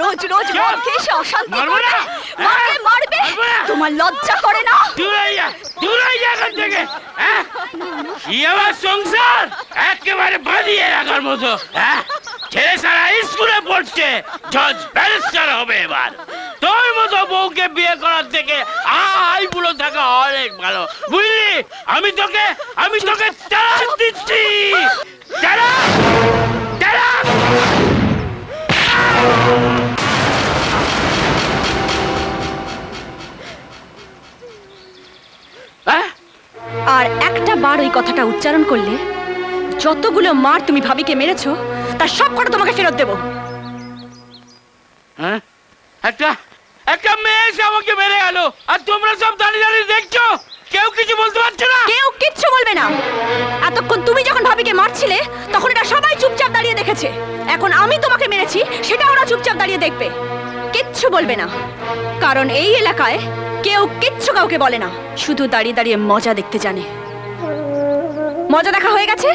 রোজ রোজ এসে অশান্তি মারবো না। মারবে হ্যাঁ? মারবে? তোমার লজ্জা করে না? দূরে যা দূরে যা এখান থেকে। হ্যাঁ? কি আমার সংসার? একেবারে বাঁধিয়ে রাখার মতো হ্যাঁ? ছেলে সারা স্কুলে পড়ছে জজ ব্যারিস্টার হবে এবার। তোর মতো বউকে বিয়ে করার থেকে আই বুড়ো থাকা অনেক ভালো। বুঝলি? আমি তোকে আমি তোকে চালাক দিচ্ছি। আর একটা বার ওই কথাটা উচ্চারণ করলে যতগুলো মার তুমি ভাবিকে মেরেছো তার সব কটা তোমাকে ফেরত দেবো। হ্যাঁ? একটা একটা মেয়ে এসে আমাকে মেরে গেল। আর তোমরা সব দাঁড়িয়ে দাঁড়িয়ে দেখছ? কেউ কিছু বলতে পারছ না? কেউ কিচ্ছু বলবে না। এতক্ষণ তুমি যখন ভাবিকে মারছিলে তখন এটা সবাই চুপচাপ দাঁড়িয়ে দেখেছে। এখন আমি তোমাকে মেরেছি সেটা ওরা চুপচাপ দাঁড়িয়ে দেখবে। কিচ্ছু বলবে না। কারণ এই এলাকায় কেউ কিচ্ছু কাউকে বলে না, শুধু দাঁড়িয়ে দাঁড়িয়ে মজা দেখতে জানে। মজা দেখা হয়ে গেছে?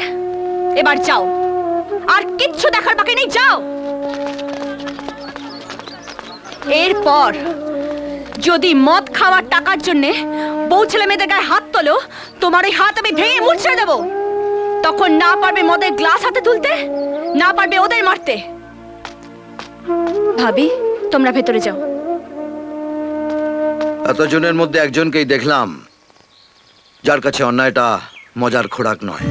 এবার যাও। আর কিচ্ছু দেখার বাকি নেই, যাও। এরপর, যদি মদ খাওয়ার টাকার জন্য বউ ছেলে মেয়েদের গায়ে হাত তোলো, তোমার ওই হাত আমি ভেঙে মুছে দেবো। তখন না পারবে মদের গ্লাস হাতে তুলতে, না পারবে ওদের মারতে। ভাবি, তোমরা ভেতরে যাও। এতজনের মধ্যে একজনকেই দেখলাম, যার কাছে অন্যায়টা মজার খোরাক নয়।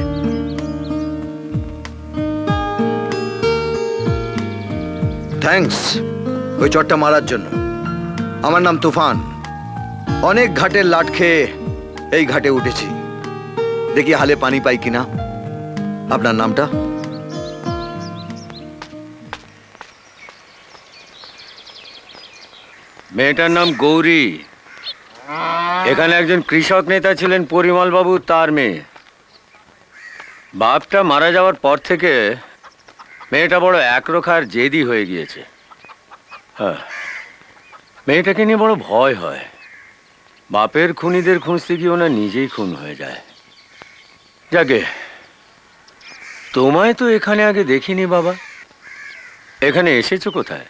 থ্যাঙ্কস ওই চটটা মারার জন্য। আমার নাম তুফান। অনেক ঘাটের লাট খেয়ে এই ঘাটে উঠেছি। দেখি হালে পানি পাই কিনা। আপনার নামটা? মেয়েটার নাম গৌরী। এখানে একজন কৃষক নেতা ছিলেন পরিমল বাবু তার মেয়ে। বাপটা মারা যাওয়ার পর থেকে মেয়েটা বড় একরোখার জেদি হয়ে গিয়েছে। হ্যাঁ মেয়েটাকে নিয়ে বড় ভয় হয়। বাপের খুনিদের খুঁজতে গিয়ে ওনা নিজেই খুন হয়ে যায়? যাকে, তোমায় তো এখানে আগে দেখিনি বাবা। এখানে এসেছ কোথায়?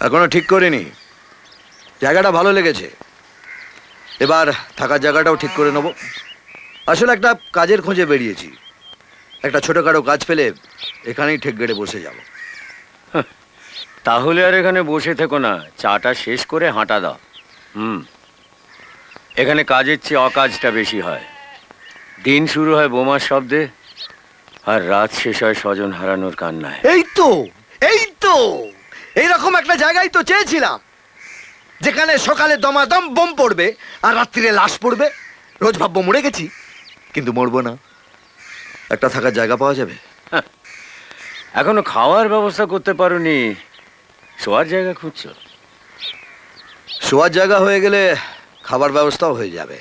এখনও ঠিক করিনি। জায়গাটা ভালো লেগেছে। এবার থাকার জায়গাটাও ঠিক করে নেব। আসলে একটা কাজের খোঁজে বেরিয়েছি। একটা ছোটোখাটো কাজ পেলে এখানেই ঠেক গেড়ে বসে যাব। তাহলে আর এখানে বসে থেকো না। চাটা শেষ করে হাঁটা দাও। হুম এখানে কাজের চেয়ে অকাজটা বেশি হয়। দিন শুরু হয় বোমার শব্দে আর রাত শেষ হয় স্বজন হারানোর কান্নায়। এই তো এই তো এইরকম একটা জায়গায় তো চেয়েছিলাম। যেখানে সকালে দমাদম বোম পড়বে আর রাত্রিরে লাশ পড়বে রোজ ভাববো মরে গেছি কিন্তু মরবো না। একটা থাকার জায়গা পাওয়া যাবে। এখনও খাওয়ার ব্যবস্থা করতে পারোনি। শোয়ার জায়গা খুঁজছো? শোয়ার জায়গা হয়ে গেলে খাবার ব্যবস্থাও হয়ে যাবে।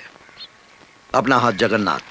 আপনার হাত জগন্নাথ।